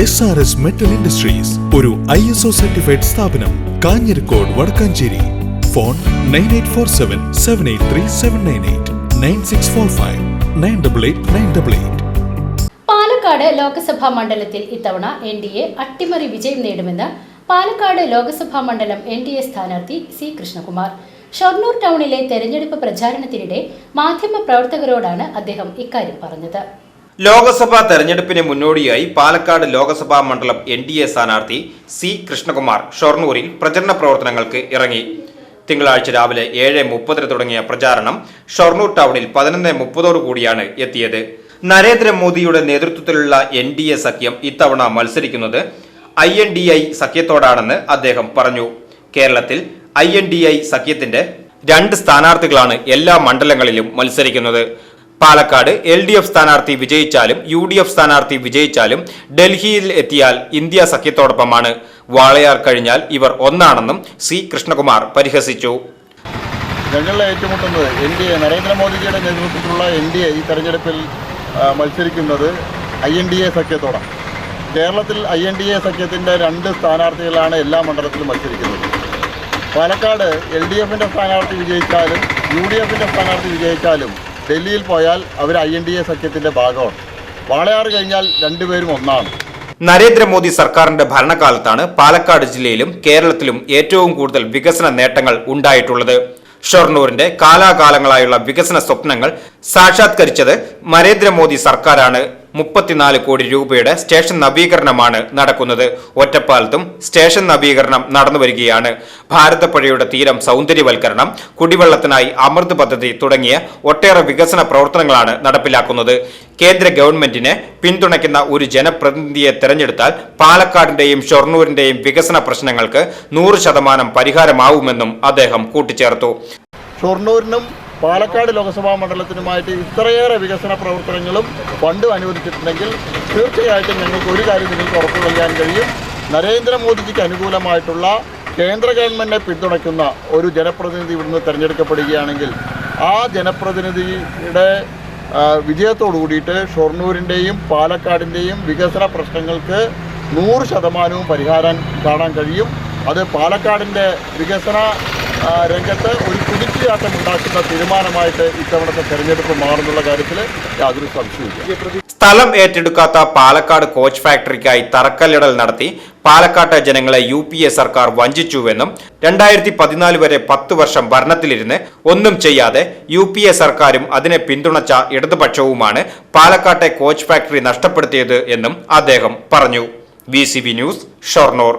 S R S metal industries ഒരു I S O certified സ്ഥാപനം Kanjirakode Vadakkanchery. Phone nine eight four seven seven eight three seven nine eight nine six four five nine double eight nine double eight Palakkad Lok Sabha മണ്ഡലത്തിൽ ഇത്തവണ N D A അട്ടിമറി വിജയം നേടുമെന്ന് പാലക്കാട് ലോക്സഭാ മണ്ഡലം N D A സ്ഥാനാർത്ഥി C Krishnakumar. Shoranur ടൗണിലെ തെരഞ്ഞെടുപ്പ് പ്രചാരണത്തിനിടെ മാധ്യമപ്രവർത്തകരോടാണ് അദ്ദേഹം ഇക്കാര്യം പറഞ്ഞത്. ലോക്സഭാ തെരഞ്ഞെടുപ്പിന് മുന്നോടിയായി പാലക്കാട് ലോകസഭാ മണ്ഡലം എൻ ഡി എ സ്ഥാനാർത്ഥി സി കൃഷ്ണകുമാർ ഷൊർണൂരിൽ പ്രചരണ പ്രവർത്തനങ്ങൾക്ക് ഇറങ്ങി. തിങ്കളാഴ്ച രാവിലെ ഏഴ് മുപ്പതിന് തുടങ്ങിയ പ്രചാരണം ഷൊർണൂർ ടൗണിൽ പതിനൊന്ന് മുപ്പതോടുകൂടിയാണ് എത്തിയത്. നരേന്ദ്രമോദിയുടെ നേതൃത്വത്തിലുള്ള എൻ ഡി എ സഖ്യം ഇത്തവണ മത്സരിക്കുന്നത് ഐ എൻ ഡി ഐ സഖ്യത്തോടാണെന്ന് അദ്ദേഹം പറഞ്ഞു. കേരളത്തിൽ ഐ എൻ ഡി ഐ സഖ്യത്തിന്റെ രണ്ട് സ്ഥാനാർത്ഥികളാണ് എല്ലാ മണ്ഡലങ്ങളിലും മത്സരിക്കുന്നത്. പാലക്കാട് എൽ ഡി എഫ് സ്ഥാനാർത്ഥി വിജയിച്ചാലും യു ഡി എഫ് സ്ഥാനാർത്ഥി വിജയിച്ചാലും ഡൽഹിയിൽ എത്തിയാൽ ഇന്ത്യ സഖ്യത്തോടൊപ്പമാണ്. വാളയാർ കഴിഞ്ഞാൽ ഇവർ ഒന്നാണെന്നും സി കൃഷ്ണകുമാർ പരിഹസിച്ചു. ഞങ്ങളെ ഏറ്റുമുട്ടുന്നത് എൻ ഡി എ നരേന്ദ്രമോദിജിയുടെ നേതൃത്വത്തിലുള്ള എൻ ഡി എ ഈ തെരഞ്ഞെടുപ്പിൽ മത്സരിക്കുന്നത് ഐ എൻ ഡി എ സഖ്യത്തോടാണ്. കേരളത്തിൽ ഐ എൻ ഡി എ സഖ്യത്തിന്റെ രണ്ട് സ്ഥാനാർത്ഥികളാണ് എല്ലാ മണ്ഡലത്തിലും മത്സരിക്കുന്നത്. പാലക്കാട് എൽ ഡി എഫിന്റെ സ്ഥാനാർത്ഥി വിജയിച്ചാലും യു ഡി എഫിന്റെ സ്ഥാനാർത്ഥി വിജയിച്ചാലും ഡൽഹിയിൽ പോയാൽ അവർ ഐ എൻ ഡി എ സഖ്യത്തിന്റെ ഭാഗമാണ്. വാളയാർ കഴിഞ്ഞാൽ രണ്ടുപേരും ഒന്നാണ്. നരേന്ദ്രമോദി സർക്കാരിന്റെ ഭരണകാലത്താണ് പാലക്കാട് ജില്ലയിലും കേരളത്തിലും ഏറ്റവും കൂടുതൽ വികസന നേട്ടങ്ങൾ ഉണ്ടായിട്ടുള്ളത്. ഷൊർണൂരിന്റെ കാലാകാലങ്ങളായുള്ള വികസന സ്വപ്നങ്ങൾ സാക്ഷാത്കരിച്ചത് നരേന്ദ്രമോദി സർക്കാരാണ്. മുപ്പത്തിനാല് കോടി രൂപയുടെ സ്റ്റേഷൻ നവീകരണമാണ് നടക്കുന്നത്. ഒറ്റപ്പാലത്തും സ്റ്റേഷൻ നവീകരണം നടന്നുവരികയാണ് ഭാരതപ്പുഴയുടെ തീരം സൗന്ദര്യവൽക്കരണം കുടിവെള്ളത്തിനായി അമൃത് പദ്ധതി തുടങ്ങിയ ഒട്ടേറെ വികസന പ്രവർത്തനങ്ങളാണ് നടപ്പിലാക്കുന്നത്. കേന്ദ്ര ഗവൺമെന്റിനെ പിന്തുണയ്ക്കുന്ന ഒരു ജനപ്രതിനിധിയെ തെരഞ്ഞെടുത്താൽ പാലക്കാടിന്റെയും ഷൊർണൂരിന്റെയും വികസന പ്രശ്നങ്ങൾക്ക് നൂറ് ശതമാനം പരിഹാരമാവുമെന്നും അദ്ദേഹം കൂട്ടിച്ചേർത്തു. ഷൊർണൂരിനും പാലക്കാട് ലോക്സഭാ മണ്ഡലത്തിനുമായിട്ട് ഇത്രയേറെ വികസന പ്രവർത്തനങ്ങളും ഫണ്ട് അനുവദിച്ചിട്ടുണ്ടെങ്കിൽ തീർച്ചയായിട്ടും ഞങ്ങൾക്ക് ഒരു കാര്യം നിങ്ങൾക്ക് ഉറപ്പു നൽകാൻ കഴിയും. നരേന്ദ്രമോദിജിക്ക് അനുകൂലമായിട്ടുള്ള കേന്ദ്ര ഗവൺമെന്റിനെ പിന്തുണയ്ക്കുന്ന ഒരു ജനപ്രതിനിധി ഇവിടുന്ന് തിരഞ്ഞെടുക്കപ്പെടുകയാണെങ്കിൽ ആ ജനപ്രതിനിധിയുടെ വിജയത്തോടു കൂടിയിട്ട് ഷൊർണൂരിന്റെയും പാലക്കാടിന്റെയും വികസന പ്രശ്നങ്ങൾക്ക് നൂറ് ശതമാനവും പരിഹാരം കാണാൻ കഴിയും. അത് പാലക്കാടിന്റെ വികസന രംഗത്ത് ഒരു കുതിച്ചുചാട്ടം ഉണ്ടാക്കുന്ന തീരുമാനമായിട്ട് ഇത്തവണത്തെ തെരഞ്ഞെടുപ്പ് മാറുന്നുള്ള കാര്യത്തിൽ യാതൊരു സംശയമില്ല സ്ഥലം ഏറ്റെടുക്കാത്ത പാലക്കാട് കോച്ച് ഫാക്ടറിക്കായി തറക്കല്ലിടൽ നടത്തി പാലക്കാട്ടെ ജനങ്ങളെ യു പി എ സർക്കാർ വഞ്ചിച്ചുവെന്നും രണ്ടായിരത്തി പതിനാല് വരെ പത്ത് വർഷം ഭരണത്തിലിരുന്ന് ഒന്നും ചെയ്യാതെ യു പി എ സർക്കാരും അതിനെ പിന്തുണച്ച ഇടതുപക്ഷവുമാണ് പാലക്കാട്ടെ കോച്ച് ഫാക്ടറി നഷ്ടപ്പെടുത്തിയത് എന്നും അദ്ദേഹം പറഞ്ഞു. V news Shoranur.